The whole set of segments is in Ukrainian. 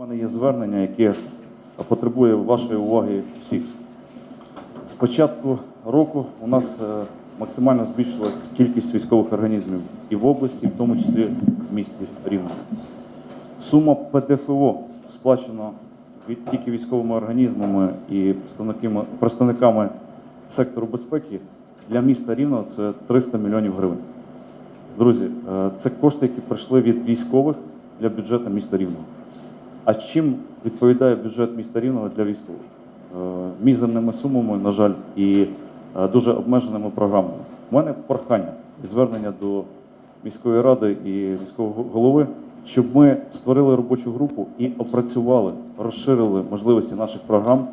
У мене є звернення, яке потребує вашої уваги всіх. З початку року у нас е, максимально збільшилась кількість військових організмів і в області, і в тому числі в місті Рівне. Сума ПДФО сплачена тільки військовими організмами і представниками, представниками сектору безпеки для міста Рівного це 300 мільйонів гривень. Друзі, е, це кошти, які прийшли від військових для бюджету міста Рівного. А чим відповідає бюджет міста Рівного для військових? Е, Мізерними сумами, на жаль, і е, дуже обмеженими програмами. У мене прохання і звернення до міської ради і міського голови, щоб ми створили робочу групу і опрацювали, розширили можливості наших програм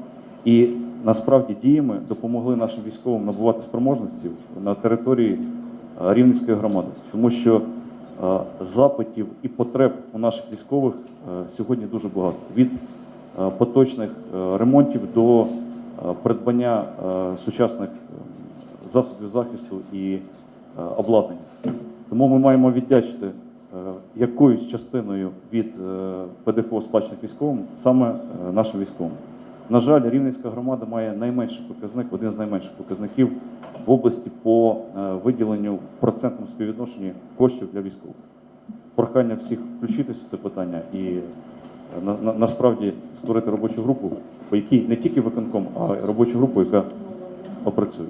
і насправді діями допомогли нашим військовим набувати спроможності на території е, Рівненської громади, тому що запитів і потреб у наших військових е, сьогодні дуже багато. Від е, поточних е, ремонтів до е, придбання е, сучасних е, засобів захисту і е, обладнання. Тому ми маємо віддячити е, якоюсь частиною від е, ПДФО сплачених військовим саме е, нашим військовим. На жаль, Рівненська громада має найменший показник, один з найменших показників в області по е, виділенню в процентному співвідношенні коштів для військових. Прохання всіх включитись в це питання і е, на, на, насправді створити робочу групу, по якій не тільки виконком, а й робочу групу, яка опрацює.